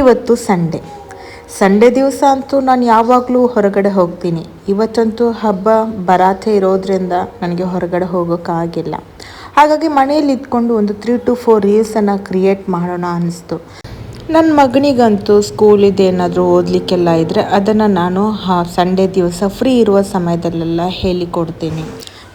ಇವತ್ತು Sunday. Sunday ದಿವಸ ಅಂತೂ ನಾನು ಯಾವಾಗಲೂ ಹೊರಗಡೆ ಹೋಗ್ತೀನಿ. ಇವತ್ತಂತೂ ಹಬ್ಬ ಬರಾತೆ ಇರೋದ್ರಿಂದ ನನಗೆ ಹೊರಗಡೆ ಹೋಗೋಕ್ಕಾಗಿಲ್ಲ ಹಾಗಾಗಿ ಮನೆಯಲ್ಲಿ ಇದ್ಕೊಂಡು ಒಂದು ತ್ರೀ ಟು ಫೋರ್ ರೀಲ್ಸನ್ನು ಕ್ರಿಯೇಟ್ ಮಾಡೋಣ ಅನ್ನಿಸ್ತು ನನ್ನ ಮಗನಿಗಂತೂ ಸ್ಕೂಲಿದ್ದು ಏನಾದರೂ ಓದಲಿಕ್ಕೆಲ್ಲ ಇದ್ದರೆ ಅದನ್ನು ನಾನು ಸಂಡೇ ದಿವಸ ಫ್ರೀ ಇರುವ ಸಮಯದಲ್ಲೆಲ್ಲ ಹೇಳಿಕೊಡ್ತೀನಿ.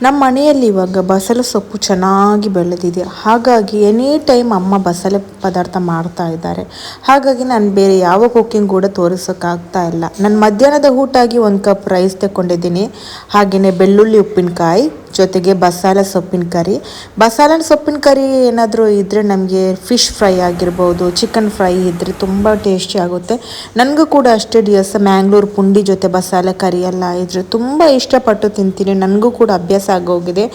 ನಮ್ಮ ಮನೆಯಲ್ಲಿ ಇವಾಗ ಬಸಳೆ ಸೊಪ್ಪು ಚೆನ್ನಾಗಿ ಬೆಳೆದಿದೆ. ಹಾಗಾಗಿ ಎನಿ ಟೈಮ್ ಅಮ್ಮ ಬಸಳೆ ಪದಾರ್ಥ ಮಾಡ್ತಾ ಇದ್ದಾರೆ. ಹಾಗಾಗಿ ನಾನು ಬೇರೆ ಯಾವ ಕುಕ್ಕಿಂಗ್ ಕೂಡ ತೋರಿಸೋಕ್ಕಾಗ್ತಾ ಇಲ್ಲ. ನಾನು ಮಧ್ಯಾಹ್ನದ ಊಟ ಆಗಿ ಒಂದು ಕಪ್ ರೈಸ್ ತಗೊಂಡಿದ್ದೀನಿ ಹಾಗೆಯೇ ಬೆಳ್ಳುಳ್ಳಿ, ಉಪ್ಪಿನಕಾಯಿ ಜೊತೆಗೆ ಬಸಾಲ ಸೊಪ್ಪಿನ ಕರಿ. ಬಸಾಲನ ಸೊಪ್ಪಿನ ಕರಿ ಏನಾದರೂ ಇದ್ದರೆ ನಮಗೆ ಫಿಶ್ ಫ್ರೈ ಆಗಿರ್ಬೋದು ಚಿಕನ್ ಫ್ರೈ ಇದ್ದರೆ ತುಂಬ ಟೇಸ್ಟಿ ಆಗುತ್ತೆ. ನನಗೂ ಕೂಡ ಅಷ್ಟೇ ದಿವಸ ಮ್ಯಾಂಗ್ಳೂರು ಪುಂಡಿ ಜೊತೆ ಬಸಾಲ ಕರಿ ಎಲ್ಲ ಇದ್ದರೆ ತುಂಬ ಇಷ್ಟಪಟ್ಟು ತಿಂತೀನಿ. ನನಗೂ ಕೂಡ ಅಭ್ಯಾಸ ಆಗೋಗಿದೆ.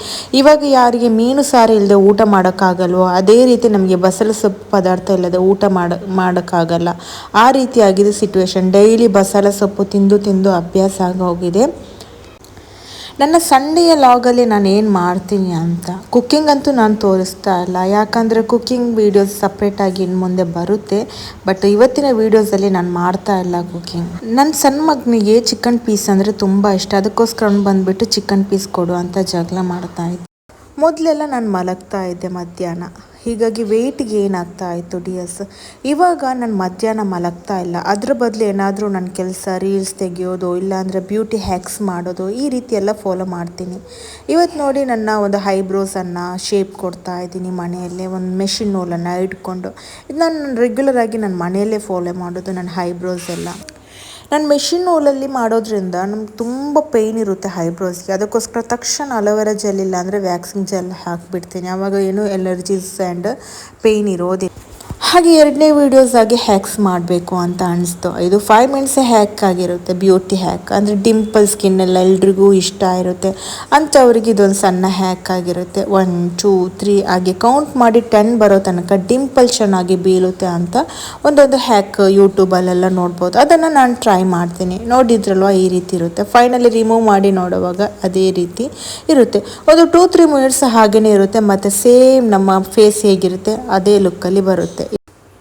ಇವಾಗ ಯಾರಿಗೆ ಮೀನು ಸಾರು ಇಲ್ಲದೆ ಊಟ ಮಾಡೋಕ್ಕಾಗಲ್ವೋ, ಅದೇ ರೀತಿ ನಮಗೆ ಬಸಳೆ ಸೊಪ್ಪು ಪದಾರ್ಥ ಇಲ್ಲದೆ ಊಟ ಮಾಡ, ಮಾಡೋಕ್ಕಾಗಲ್ಲ. ಆ ರೀತಿಯಾಗಿದೆ ಸಿಚುವೇಶನ್ ಡೈಲಿ ಬಸಾಲ ಸೊಪ್ಪು ತಿಂದು ತಿಂದು ಅಭ್ಯಾಸ ಆಗೋಗಿದೆ. ನನ್ನ ಸಂಡೆಯ ಲಾಗಲ್ಲಿ ನಾನು ಏನು ಮಾಡ್ತೀನಿ ಅಂತ? ಕುಕ್ಕಿಂಗ್ ಅಂತೂ ನಾನು ತೋರಿಸ್ತಾ ಇಲ್ಲ. ಯಾಕಂದರೆ ಕುಕ್ಕಿಂಗ್ ವೀಡಿಯೋಸ್ ಸಪ್ರೇಟಾಗಿ ಇನ್ನು ಮುಂದೆ ಬರುತ್ತೆ. ಬಟ್ ಇವತ್ತಿನ ವೀಡಿಯೋಸಲ್ಲಿ ನಾನು ಮಾಡ್ತಾ ಇಲ್ಲ ಕುಕ್ಕಿಂಗ್ ನನ್ನ ಸಣ್ಣ ಮಗನಿಗೆ ಚಿಕನ್ ಪೀಸ್ ಅಂದರೆ ತುಂಬ ಇಷ್ಟ. ಅದಕ್ಕೋಸ್ಕರ ಅವ್ನು ಬಂದುಬಿಟ್ಟು ಚಿಕನ್ ಪೀಸ್ ಕೊಡು ಅಂತ ಜಗಳ ಮಾಡ್ತಾ ಇದ್ದೆ. ಮೊದಲೆಲ್ಲ ನಾನು ಮಲಗ್ತಾ ಇದ್ದೆ ಮಧ್ಯಾಹ್ನ. ಹೀಗಾಗಿ ವೆಯ್ಟ್ ಏನಾಗ್ತಾ ಇತ್ತು ಡಿಯರ್ಸ್ ಇವಾಗ ನಾನು ಮಧ್ಯಾಹ್ನ ಮಲಗ್ತಾ ಇಲ್ಲ. ಅದ್ರ ಬದಲು ಏನಾದರೂ ನನ್ನ ಕೆಲಸ ರೀಲ್ಸ್ ತೆಗೆಯೋದು, ಇಲ್ಲಾಂದರೆ ಬ್ಯೂಟಿ ಹ್ಯಾಕ್ಸ್ ಮಾಡೋದು, ಈ ರೀತಿ ಎಲ್ಲ ಫಾಲೋ ಮಾಡ್ತೀನಿ. ಇವತ್ತು ನೋಡಿ ನನ್ನ ಒಂದು ಹೈಬ್ರೋಸನ್ನು ಶೇಪ್ ಕೊಡ್ತಾ ಇದ್ದೀನಿ ಮನೆಯಲ್ಲೇ, ಒಂದು ಮೆಷಿನ್ ನೂಲನ್ನು ಇಟ್ಕೊಂಡು. ಇದು ನಾನು ರೆಗ್ಯುಲರಾಗಿ ನನ್ನ ಮನೆಯಲ್ಲೇ ಫಾಲೋ ಮಾಡೋದು ನನ್ನ ಹೈಬ್ರೋಸ್ ಎಲ್ಲ. ನಾನು ಮೆಷಿನ್ ನೂಲಲ್ಲಿ ಮಾಡೋದ್ರಿಂದ ನಮ್ಗೆ ತುಂಬ ಪೇಯ್ನ್ ಇರುತ್ತೆ ಹೈಬ್ರೋಸ್ಗೆ ಅದಕ್ಕೋಸ್ಕರ ತಕ್ಷಣ ಅಲೋವೆರಾ ಜೆಲ್ ಇಲ್ಲ ಅಂದರೆ ವ್ಯಾಕ್ಸಿಂಗ್ ಜೆಲ್ ಹಾಕಿಬಿಡ್ತೀನಿ. ಆವಾಗ ಏನು ಎಲರ್ಜೀಸ್ ಆ್ಯಂಡ್ ಪೇಯ್ನ್ ಇರೋದಿಲ್ಲ. ಹಾಗೆ ಎರಡನೇ ವೀಡಿಯೋಸ್ ಆಗಿ ಹ್ಯಾಕ್ಸ್ ಮಾಡಬೇಕು ಅಂತ ಅನಿಸ್ತು. ಇದು ಫೈವ್ ಮಿನಿಟ್ಸೇ ಹ್ಯಾಕ್ ಆಗಿರುತ್ತೆ ಬ್ಯೂಟಿ ಹ್ಯಾಕ್ ಅಂದರೆ ಡಿಂಪಲ್ ಸ್ಕಿನ್ ಎಲ್ಲ ಎಲ್ರಿಗೂ ಇಷ್ಟ ಇರುತ್ತೆ. ಅಂಥವ್ರಿಗೆ ಇದೊಂದು ಸಣ್ಣ ಹ್ಯಾಕ್ ಆಗಿರುತ್ತೆ. ಒನ್ ಟೂ ತ್ರೀ ಹಾಗೆ ಕೌಂಟ್ ಮಾಡಿ ಟೆನ್ ಬರೋ ತನಕ ಡಿಂಪಲ್ ಚೆನ್ನಾಗಿ ಬೀಳುತ್ತೆ ಅಂತ ಒಂದೊಂದು ಹ್ಯಾಕ್ ಯೂಟ್ಯೂಬಲ್ಲೆಲ್ಲ ನೋಡ್ಬೋದು. ಅದನ್ನು ನಾನು ಟ್ರೈ ಮಾಡ್ತೀನಿ. ನೋಡಿದ್ರಲ್ವ ಈ ರೀತಿ ಇರುತ್ತೆ. ಫೈನಲಿ ರಿಮೂವ್ ಮಾಡಿ ನೋಡುವಾಗ ಅದೇ ರೀತಿ ಇರುತ್ತೆ. ಒಂದು ಟೂ ತ್ರೀ ಮಿನಿಟ್ಸ್ ಹಾಗೇ ಇರುತ್ತೆ. ಮತ್ತು ಸೇಮ್ ನಮ್ಮ ಫೇಸ್ ಹೇಗಿರುತ್ತೆ, ಅದೇ ಲುಕ್ಕಲ್ಲಿ ಬರುತ್ತೆ.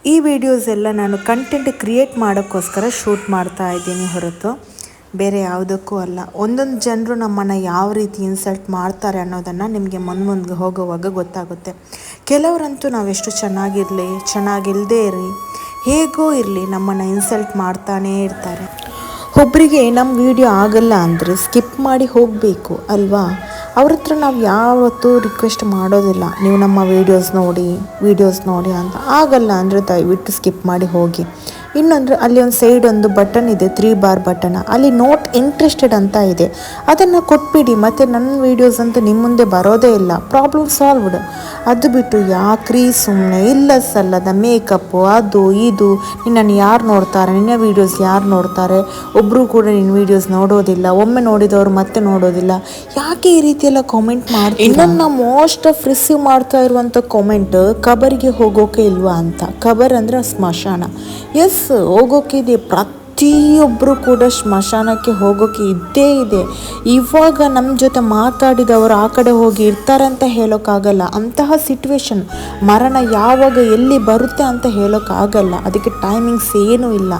ಈ ವಿಡಿಯೋಸ್ ಎಲ್ಲ ನಾನು ಕಂಟೆಂಟ್ ಕ್ರಿಯೇಟ್ ಮಾಡೋಕ್ಕೋಸ್ಕರ ಶೂಟ್ ಮಾಡ್ತಾ ಇದ್ದೀನಿ ಹೊರತು. ಬೇರೆ ಯಾವುದಕ್ಕೂ ಅಲ್ಲ. ಒಂದೊಂದು ಜನರು ನಮ್ಮನ್ನು ಯಾವ ರೀತಿ ಇನ್ಸಲ್ಟ್ ಮಾಡ್ತಾರೆ ಅನ್ನೋದನ್ನು ನಿಮಗೆ ಮುಂದೆ ಮುಂದೆ ಹೋಗುವಾಗ ಗೊತ್ತಾಗುತ್ತೆ. ಕೆಲವರಂತೂ ನಾವೆಷ್ಟು ಚೆನ್ನಾಗಿರಲಿ ಚೆನ್ನಾಗಿಲ್ಲದೆ ಇರಿ ಹೇಗೋ ಇರಲಿ ನಮ್ಮನ್ನು ಇನ್ಸಲ್ಟ್ ಮಾಡ್ತಾನೇ ಇರ್ತಾರೆ. ಒಬ್ಬರಿಗೆ ನಮ್ಮ ವಿಡಿಯೋ ಆಗಲ್ಲ ಅಂದರೆ ಸ್ಕಿಪ್ ಮಾಡಿ ಹೋಗಬೇಕು, ಅಲ್ವಾ? ಅವ್ರ ಹತ್ರ ನಾವು ಯಾವತ್ತೂ ರಿಕ್ವೆಸ್ಟ್ ಮಾಡೋದಿಲ್ಲ. ನೀವು ನಮ್ಮ ವೀಡಿಯೋಸ್ ನೋಡಿ ವೀಡಿಯೋಸ್ ನೋಡಿ ಅಂತ. ಆಗಲ್ಲ ಅಂದರೆ ದಯವಿಟ್ಟು ಸ್ಕಿಪ್ ಮಾಡಿ ಹೋಗಿ. ಇನ್ನೊಂದು ಅಲ್ಲಿ ಒಂದು ಸೈಡ್ ಒಂದು ಬಟನ್ ಇದೆ ತ್ರೀ ಬಾರ್ ಬಟನ್ ಅಲ್ಲಿ ನೋಟ್ ಇಂಟ್ರೆಸ್ಟೆಡ್ ಅಂತ ಇದೆ. ಅದನ್ನು ಕೊಟ್ಬಿಡಿ ಮತ್ತು ನನ್ನ ವೀಡಿಯೋಸ್ ಅಂತೂ ನಿಮ್ಮ ಮುಂದೆ ಬರೋದೇ ಇಲ್ಲ. ಪ್ರಾಬ್ಲಮ್ ಸಾಲ್ವ್ಡ್ ಅದು ಬಿಟ್ಟು ಯಾಕ್ರಿ ಸುಮ್ಮನೆ ಇಲ್ಲ ಸಲ್ಲದ ಮೇಕಪ್ಪು ಅದು ಇದು. ನಿನ್ನನ್ನು ಯಾರು ನೋಡ್ತಾರೆ? ನಿನ್ನ ವೀಡಿಯೋಸ್ ಯಾರು ನೋಡ್ತಾರೆ? ಒಬ್ಬರು ಕೂಡ ನಿನ್ನ ವೀಡಿಯೋಸ್ ನೋಡೋದಿಲ್ಲ. ಒಮ್ಮೆ ನೋಡಿದವರು ಮತ್ತೆ ನೋಡೋದಿಲ್ಲ. ಯಾಕೆ ಈ ರೀತಿ ಎಲ್ಲ ಕಾಮೆಂಟ್ ಮಾಡಿ ಇನ್ನೊಂದು ಮೋಸ್ಟ್ ಆಫ್ ರಿಸೀವ್ ಮಾಡ್ತಾ ಇರುವಂಥ ಕಾಮೆಂಟ್ ಕಬರಿಗೆ ಹೋಗೋಕೆ ಇಲ್ವಾ ಅಂತ. ಕಬರ್ ಅಂದರೆ ಸ್ಮಶಾನ. ಎಸ್ ಹೋಗೋಕ್ಕಿದೆ ಪ್ರತಿಯೊಬ್ಬರು ಕೂಡ ಸ್ಮಶಾನಕ್ಕೆ ಹೋಗೋಕೆ ಇದ್ದೇ ಇದೆ. ಇವಾಗ ನಮ್ಮ ಜೊತೆ ಮಾತಾಡಿದವರು ಆ ಕಡೆ ಹೋಗಿ ಇರ್ತಾರೆ ಅಂತ ಹೇಳೋಕ್ಕಾಗಲ್ಲ ಅಂತಹ ಸಿಟ್ಯುವೇಶನ್ ಮರಣ ಯಾವಾಗ ಎಲ್ಲಿ ಬರುತ್ತೆ ಅಂತ ಹೇಳೋಕ್ಕಾಗಲ್ಲ ಅದಕ್ಕೆ ಟೈಮಿಂಗ್ಸ್ ಏನೂ ಇಲ್ಲ.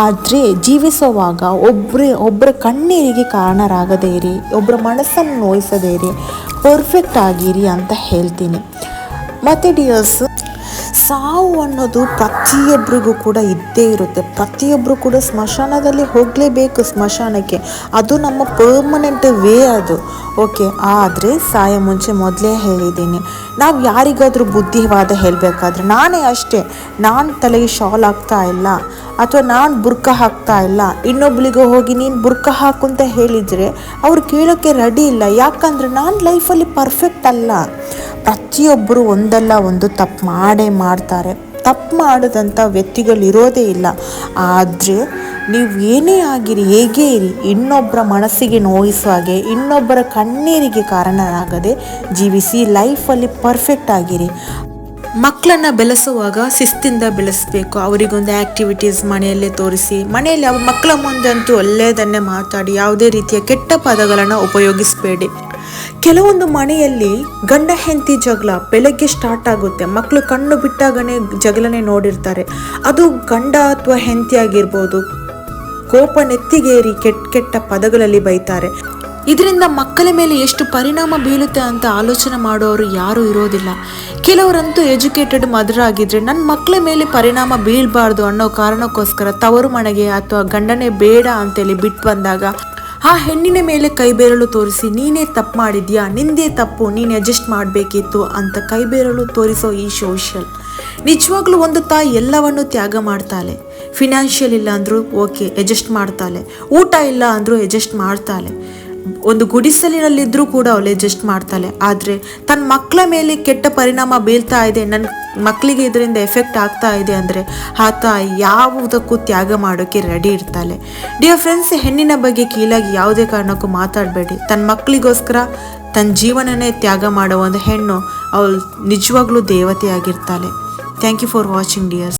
ಆದರೆ ಜೀವಿಸುವಾಗ ಒಬ್ಬರೇ ಒಬ್ಬರ ಕಣ್ಣೀರಿಗೆ ಕಾರಣರಾಗದೇ ಇರಿ ಒಬ್ಬರ ಮನಸ್ಸನ್ನು ನೋಯಿಸದೇ ಇರಿ ಪರ್ಫೆಕ್ಟ್ ಆಗಿರಿ ಅಂತ ಹೇಳ್ತೀನಿ. ಮತ್ತು ಡಿಯರ್ಸ್ ಸಾವು ಅನ್ನೋದು ಪ್ರತಿಯೊಬ್ಬರಿಗೂ ಕೂಡ ಇದ್ದೇ ಇರುತ್ತೆ. ಪ್ರತಿಯೊಬ್ಬರು ಕೂಡ ಸ್ಮಶಾನದಲ್ಲಿ ಹೋಗಲೇಬೇಕು ಸ್ಮಶಾನಕ್ಕೆ. ಅದು ನಮ್ಮ ಪರ್ಮನೆಂಟ್ ವೇ ಅದು. ಓಕೆ ಆದರೆ ಸಾಯ ಮುಂಚೆ ಮೊದಲೇ ಹೇಳಿದ್ದೀನಿ. ನಾವು ಯಾರಿಗಾದರೂ ಬುದ್ಧಿವಾದ ಹೇಳಬೇಕಾದ್ರೆ ನಾನೇ ಅಷ್ಟೇ. ನಾನು ತಲೆಗೆ ಶಾಲ್ ಆಗ್ತಾ ಇಲ್ಲ, ಅಥವಾ ನಾನು ಬುರ್ಕ ಹಾಕ್ತಾ ಇಲ್ಲ. ಇನ್ನೊಬ್ಬಳಿಗೆ ಹೋಗಿ ನೀನು ಬುರ್ಕ ಹಾಕು ಅಂತ ಹೇಳಿದರೆ ಅವ್ರು ಕೇಳೋಕ್ಕೆ ರೆಡಿ ಇಲ್ಲ. ಯಾಕಂದರೆ ನಾನು ಲೈಫಲ್ಲಿ ಪರ್ಫೆಕ್ಟ್ ಅಲ್ಲ. ಪ್ರತಿಯೊಬ್ಬರು ಒಂದಲ್ಲ ಒಂದು ತಪ್ಪು ಮಾಡೇ ಮಾಡ್ತಾರೆ. ತಪ್ಪು ಮಾಡಿದಂಥ ವ್ಯಕ್ತಿಗಳು ಇರೋದೇ ಇಲ್ಲ. ಆದರೆ ನೀವು ಏನೇ ಆಗಿರಿ, ಹೇಗೆ ಇರಿ ಇನ್ನೊಬ್ಬರ ಮನಸ್ಸಿಗೆ ನೋಯಿಸುವ ಹಾಗೆ, ಇನ್ನೊಬ್ಬರ ಕಣ್ಣೀರಿಗೆ ಕಾರಣರಾಗದೆ ಜೀವಿಸಿ ಲೈಫಲ್ಲಿ ಪರ್ಫೆಕ್ಟ್ ಆಗಿರಿ. ಮಕ್ಕಳನ್ನ ಬೆಳೆಸುವಾಗ ಶಿಸ್ತಿಂದ ಬೆಳೆಸಬೇಕು. ಅವರಿಗೊಂದು ಆ್ಯಕ್ಟಿವಿಟೀಸ್ ಮನೆಯಲ್ಲೇ ತೋರಿಸಿ. ಮನೆಯಲ್ಲಿ ಅವ್ರ ಮಕ್ಕಳ ಮುಂದಂತೂ ಒಳ್ಳೆಯದನ್ನೇ ಮಾತಾಡಿ, ಯಾವುದೇ ರೀತಿಯ ಕೆಟ್ಟ ಪದಗಳನ್ನು ಉಪಯೋಗಿಸಬೇಡಿ. ಕೆಲವೊಂದು ಮನೆಯಲ್ಲಿ ಗಂಡ ಹೆಂಡತಿ ಜಗಳ ಬೆಳಗ್ಗೆ ಸ್ಟಾರ್ಟ್ ಆಗುತ್ತೆ. ಮಕ್ಕಳು ಕಣ್ಣು ಬಿಟ್ಟಾಗನೇ ಜಗಳನೆ ನೋಡಿರ್ತಾರೆ. ಅದು ಗಂಡ ಅಥವಾ ಹೆಂಡತಿ ಆಗಿರ್ಬೋದು, ಕೋಪ ನೆತ್ತಿಗೇರಿ ಕೆಟ್ಟ ಕೆಟ್ಟ ಪದಗಳಲ್ಲಿ ಬೈತಾರೆ. ಇದರಿಂದ ಮಕ್ಕಳ ಮೇಲೆ ಎಷ್ಟು ಪರಿಣಾಮ ಬೀಳುತ್ತೆ ಅಂತ ಆಲೋಚನೆ ಮಾಡೋರು ಯಾರೂ ಇರೋದಿಲ್ಲ. ಕೆಲವರಂತೂ ಎಜುಕೇಟೆಡ್ ಮದರ್ ಆಗಿದ್ರೆ ನನ್ನ ಮಕ್ಕಳ ಮೇಲೆ ಪರಿಣಾಮ ಬೀಳಬಾರ್ದು ಅನ್ನೋ ಕಾರಣಕ್ಕೋಸ್ಕರ ತವರು ಮನೆಗೆ ಅಥವಾ ಗಂಡನೇ ಬೇಡ ಅಂತೇಳಿ ಬಿಟ್ಟು ಬಂದಾಗ, ಆ ಹೆಣ್ಣಿನ ಮೇಲೆ ಕೈ ಬೆರಳು ತೋರಿಸಿ, ನೀನೇ ತಪ್ಪು ಮಾಡಿದ್ಯಾ? ನಿಂದೇ ತಪ್ಪು, ನೀನು ಅಡ್ಜಸ್ಟ್ ಮಾಡಬೇಕಿತ್ತು ಅಂತ ಕೈ ಬೆರಳು ತೋರಿಸೋ ಈ ಸೋಷಿಯಲ್. ನಿಜವಾಗ್ಲೂ ಒಂದು ತಾಯಿ ಎಲ್ಲವನ್ನು ತ್ಯಾಗ ಮಾಡ್ತಾಳೆ. ಫಿನಾನ್ಷಿಯಲ್ ಇಲ್ಲ ಅಂದರೂ ಓಕೆ, ಅಡ್ಜಸ್ಟ್ ಮಾಡ್ತಾಳೆ. ಊಟ ಇಲ್ಲ ಅಂದರೂ ಅಡ್ಜಸ್ಟ್ ಮಾಡ್ತಾಳೆ. ಒಂದು ಗುಡಿಸಲಿನಲ್ಲಿದ್ದರೂ ಕೂಡ ಅವಳು ಅಡ್ಜಸ್ಟ್ ಮಾಡ್ತಾಳೆ. ಆದರೆ ತನ್ನ ಮಕ್ಕಳ ಮೇಲೆ ಕೆಟ್ಟ ಪರಿಣಾಮ ಬೀಳ್ತಾ ಇದೆ. ನನ್ನ ಮಕ್ಕಳಿಗೆ ಇದರಿಂದ ಎಫೆಕ್ಟ್ ಆಗ್ತಾ ಇದೆ ಅಂದರೆ ಆತ ಯಾವುದಕ್ಕೂ ತ್ಯಾಗ ಮಾಡೋಕ್ಕೆ ರೆಡಿ ಇರ್ತಾಳೆ. ಡಿಯರ್ ಫ್ರೆಂಡ್ಸ್ ಹೆಣ್ಣಿನ ಬಗ್ಗೆ ಕೀಳಾಗಿ ಯಾವುದೇ ಕಾರಣಕ್ಕೂ ಮಾತಾಡಬೇಡಿ. ತನ್ನ ಮಕ್ಕಳಿಗೋಸ್ಕರ ತನ್ನ ಜೀವನನೇ ತ್ಯಾಗ ಮಾಡೋ ಒಂದು ಹೆಣ್ಣು ಅವಳು ನಿಜವಾಗ್ಲೂ ದೇವತೆಯಾಗಿರ್ತಾಳೆ. Thank you for watching dears